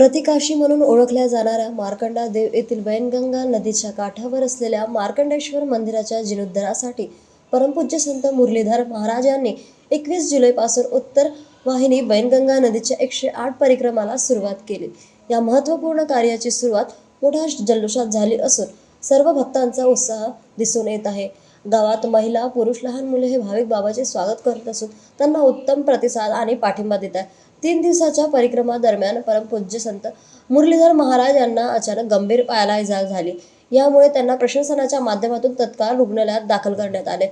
प्रतिकाशी म्हणून ओळखल्या जाणाऱ्या मार्कंडा देव येथील वैनगंगा नदीच्या काठावर असलेल्या मार्कंडेश्वर मंदिराच्या जीर्णोद्धारासाठी परमपूज्य संत मुरलीधर महाराज यांनी एकवीस जुलैपासून उत्तर वाहिनी वैनगंगा नदीच्या एकशे आठ परिक्रमाला सुरुवात केली. या महत्त्वपूर्ण कार्याची सुरुवात मोठ्या जल्लोषात झाली असून सर्व भक्तांचा उत्साह दिसून येत आहे. गावात महिला पुरुष लहान मुले हे भाविक बाबाचे स्वागत करत असून त्यांना उत्तम प्रतिसाद आणि पाठिंबा देत आहे तीन दिवसाच्या परिक्रमा दरम्यान परमपूज्य संत मुरलीधर महाराज यांना अचानक गंभीर पायाला इजा झाली. यामुळे त्यांना प्रशासनाच्या माध्यमातून तत्काळ रुग्णालयात दाखल करण्यात आले.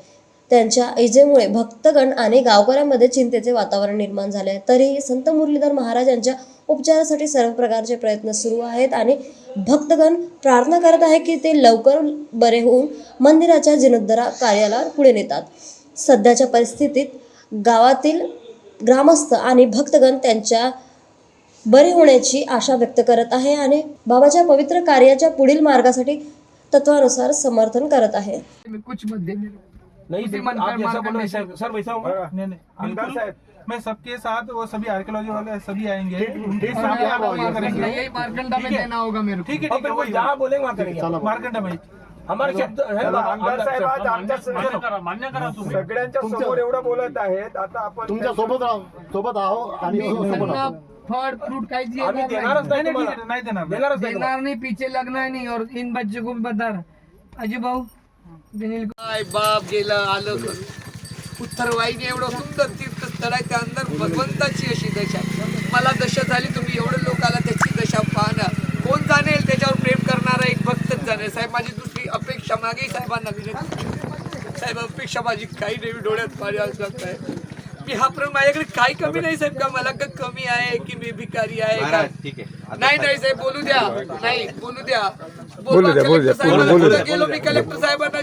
त्यांच्या इजेमुळे भक्तगण आणि गावकऱ्यांमध्ये चिंतेचे वातावरण निर्माण झाले. तरीही संत मुरलीधर महाराज यांच्या उपचारासाठी सर्व प्रकारचे प्रयत्न सुरू आहेत आणि भक्तगण प्रार्थना करत आहे की ते लवकर बरे होऊन मंदिराच्या जीर्णोद्धार कार्याला पुढे नेतात. सध्याच्या परिस्थितीत गावातील ग्रामस्थ आणि भक्तगण त्यांच्या बरे होण्याची आशा व्यक्त करत आहे आणि बाबाच्या पवित्र कार्याच्या पुढील मार्गासाठी तत्वानुसार समर्थन करत आहे. में कुछ मत दे. नहीं उसी सर मन आप पर जैसा मार बोलो करने सर सर वैसा होगा बघा, नहीं नहीं आमदार बिल्कुल। साहेब मैं सबके साथ वो सभी आर्कियोलॉजी वाले सभी आएंगे। ठीक- उनके ठीक। साथ है, आप आप वहाँ आइए, करेंगे यही मार्कंडा में ठीक है। देना होगा मेरे को। ठीक है और ठीक फिर है वो वही जहाँ बोलेंगे वहाँ करेंगे। मार्कंडा भाई हमारे शब्द है चलो, ना, आमदार आमदार साहेब आज साहेब, आमच्या मान्य सगळ्या- मान्य करा तुम्ही. सगळ्यांच्या समोर एवढं बोलत आहेत आता आपण तुमच्यासोबत राहू सोबत आहो आणि सोबत त्यांना आहो. फळ फ्रूट काहीच आम्ही येणार देणारच नाही. नहीं नाही नहीं ठीक तुम्हाला. है नहीं देना देणारच नाही देणार नाही पीछे लगना नहीं और इन बच्चे को भी बता रहा अजय भाऊ दिनील काय बाप गेलं आलं उत्तर वाहिनी एवढं सुंदर तीर्थस्थळ आहे त्या अंदर भगवंताची अशी दशा मला दशा झाली तुम्ही एवढं साहेब माझी दुसरी अपेक्षा मागे साहेबांना विनंती. साहेब अपेक्षा माझी काही नाही डोळ्यात माझ्या असं आहे मी हा प्रेम माझ्याकडे काही कमी नाही साहेब का मला का कमी आहे की मी भिकारी आहे का ठीक आहे. नाही नाही साहेब. बोलू द्या. नाही बोलू द्या. बोलू द्या, गेलो मी कलेक्टर साहेबांना